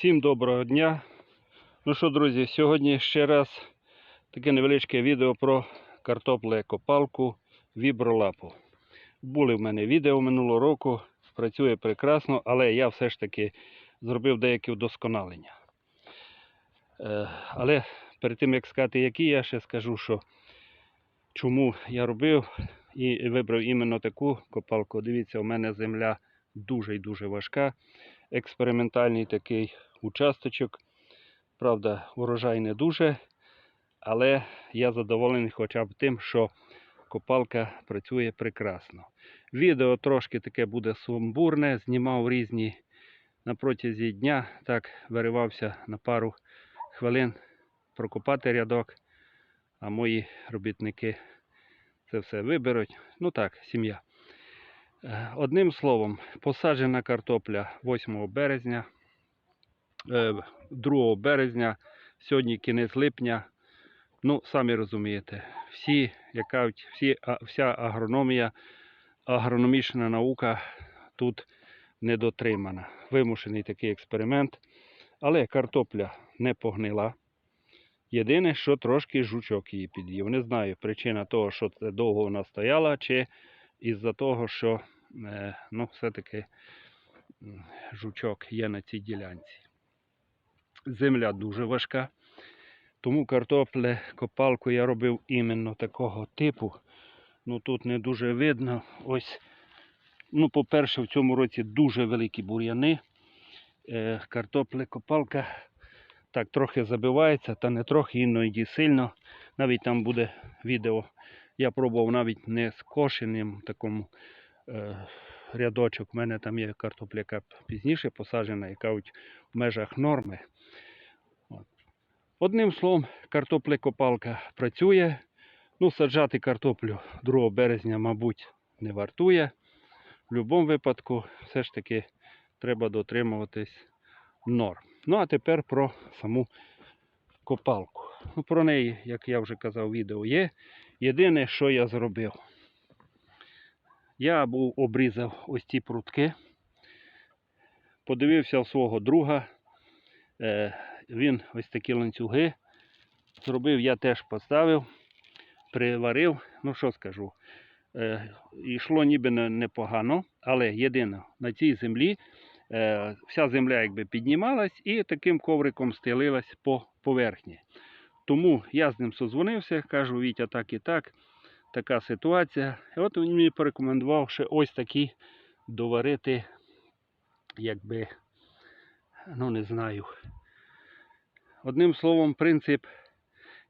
Всім доброго дня. Ну що, друзі, сьогодні ще раз таке невеличке відео про картопле-копалку вібролапу. Були в мене відео минулого року, працює прекрасно, але я все ж таки зробив деякі вдосконалення. Е, Але перед тим як сказати, які, я ще скажу, що чому я робив і вибрав іменно таку копалку. Дивіться, у мене земля дуже і дуже важка. Експериментальний такий участочок. Правда, урожай не дуже, але я задоволений хоча б тим, що копалка працює прекрасно. Відео трошки таке буде сумбурне, знімав різні на протязі дня, так виривався на пару хвилин прокопати рядок, а мої робітники це все виберуть. Ну так, сім'я. Е, Одним словом, посаджена картопля 8 березня, 2 березня, сьогодні кінець липня. Ну, самі розумієте, всі, як кажуть, всі, вся агрономія, агрономічна наука тут не дотримана. Вимушений такий експеримент. Але картопля не погнила. Єдине, що трошки жучок її під'їв. Не знаю, причина того, що це довго вона стояла, чи із-за того, що е, ну, все-таки жучок є на цій ділянці. Земля дуже важка, тому картопле копалку я робив іменно такого типу. Ну тут не дуже видно. Ось, ну, по-перше, в цьому році дуже великі бур'яни. Е, картопле копалка так трохи забивається, та не трохи, іноді сильно. Навіть там буде відео. Я пробував навіть не скошеним такому е, рядочок. У мене там є картопля, яка пізніше посаджена, яка в межах норми. Одним словом, картоплекопалка працює. Ну, саджати картоплю 2 березня, мабуть, не вартує. В будь-якому випадку, все ж таки, треба дотримуватись норм. Ну, а тепер про саму копалку. Ну, про неї, як я вже казав, відео є. Єдине, що я зробив, я був обрізав ось ці прутки, подивився в свого друга. Е, він ось такі ланцюги зробив, я теж поставив, приварив. Ну що скажу, е, йшло ніби непогано, але єдине, на цій землі е, вся земля якби піднімалась і таким ковриком стелилась по поверхні. Тому я з ним созвонився, кажу, Вітя, так і так, така ситуація. От він мені порекомендував ще ось такі доварити, якби, ну не знаю. Одним словом, принцип,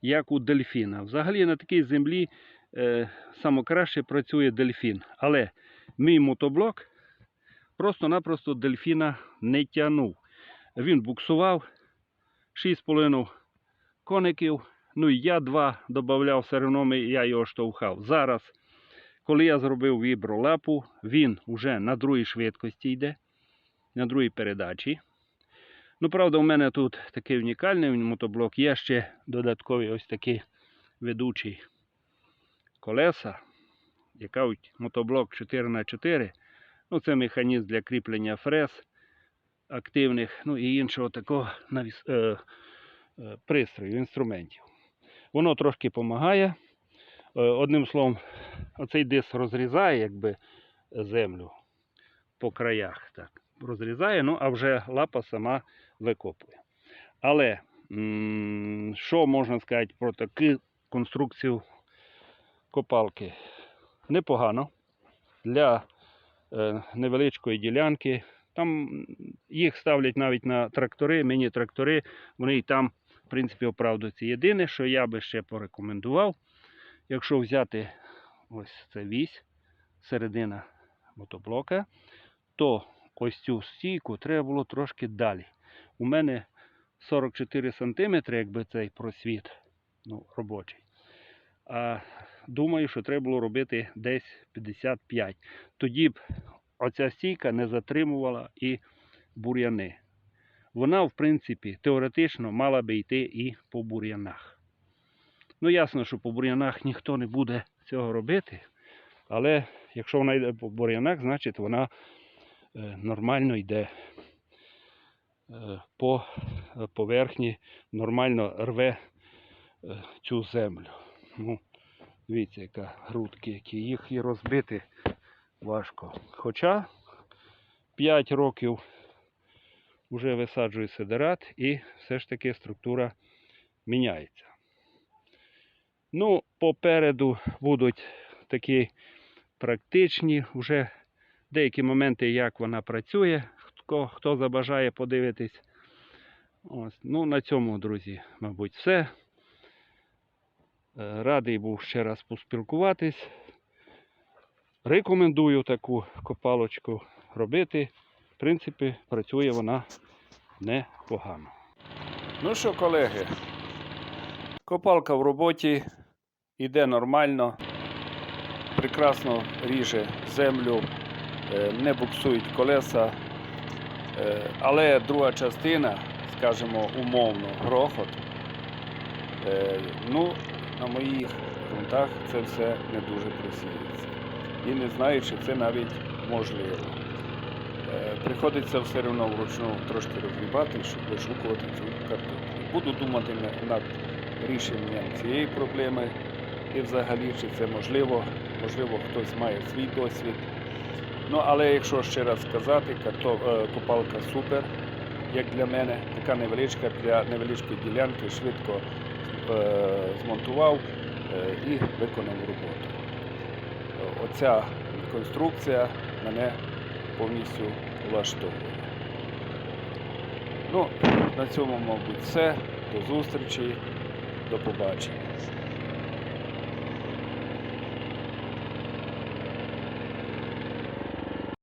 як у дельфіна. Взагалі на такій землі е, саме працює дельфін. Але мій мотоблок просто-напросто дельфіна не тягнув. Він буксував 6,5 коників. Ну і я два додавав все одно, я його штовхав. Зараз, коли я зробив вібролапу, він вже на другій швидкості йде, на другій передачі. Ну, правда, у мене тут такий унікальний мотоблок. Є ще додаткові ось такі ведучі колеса. Яка от мотоблок 4х4. Ну, це механізм для кріплення фрез активних, ну і іншого такого навіс, е, е, пристрою, інструментів. Воно трошки допомагає. Е, одним словом, оцей диск розрізає якби землю по краях. Так, розрізає, ну а вже лапа сама викопує. Але що можна сказати про таку конструкцію копалки? Непогано для е, невеличкої ділянки. Там їх ставлять навіть на трактори, міні-трактори, вони і там, в принципі, оправдуються. Єдине, що я би ще порекомендував, якщо взяти ось це вісь, середина мотоблока, то ось цю стійку треба було трошки далі. У мене 44 см, якби цей просвіт ну, робочий. А думаю, що треба було робити десь 55. Тоді б оця стійка не затримувала і бур'яни. Вона, в принципі, теоретично мала би йти і по бур'янах. Ну, ясно, що по бур'янах ніхто не буде цього робити, але якщо вона йде по бур'янах, значить вона е, нормально йде. е, по е, поверхні нормально рве цю землю. Ну, дивіться, яка грудки, які їх і розбити важко. Хоча 5 років вже висаджую сидерат і все ж таки структура міняється. Ну, попереду будуть такі практичні вже деякі моменти, як вона працює. Хто, хто забажає подивитись. Ось. Ну, на цьому, друзі, мабуть, все. Е, Радий був ще раз поспілкуватись. Рекомендую таку копалочку робити. Принципі, працює вона непогано. Ну що, колеги, копалка в роботі йде нормально, прекрасно ріже землю, е, не буксують колеса. Е, Але друга частина, скажімо, умовно, грохот. е, Ну, на моїх ґрунтах це все не дуже просіється. І не знаю, чи це навіть можливо. Е, Приходиться все одно вручну трошки розгрібати, щоб вишукувати цю картоплю. Буду думати над рішенням цієї проблеми і взагалі, чи це можливо. Можливо, хтось має свій досвід. Ну, але якщо ще раз сказати, карто, е, копалка супер, як для мене, така невеличка для невеличкої ділянки, швидко е, змонтував е, і виконав роботу. Оця конструкція мене повністю влаштовує. Ну, на цьому, мабуть, все. До зустрічі, до побачення.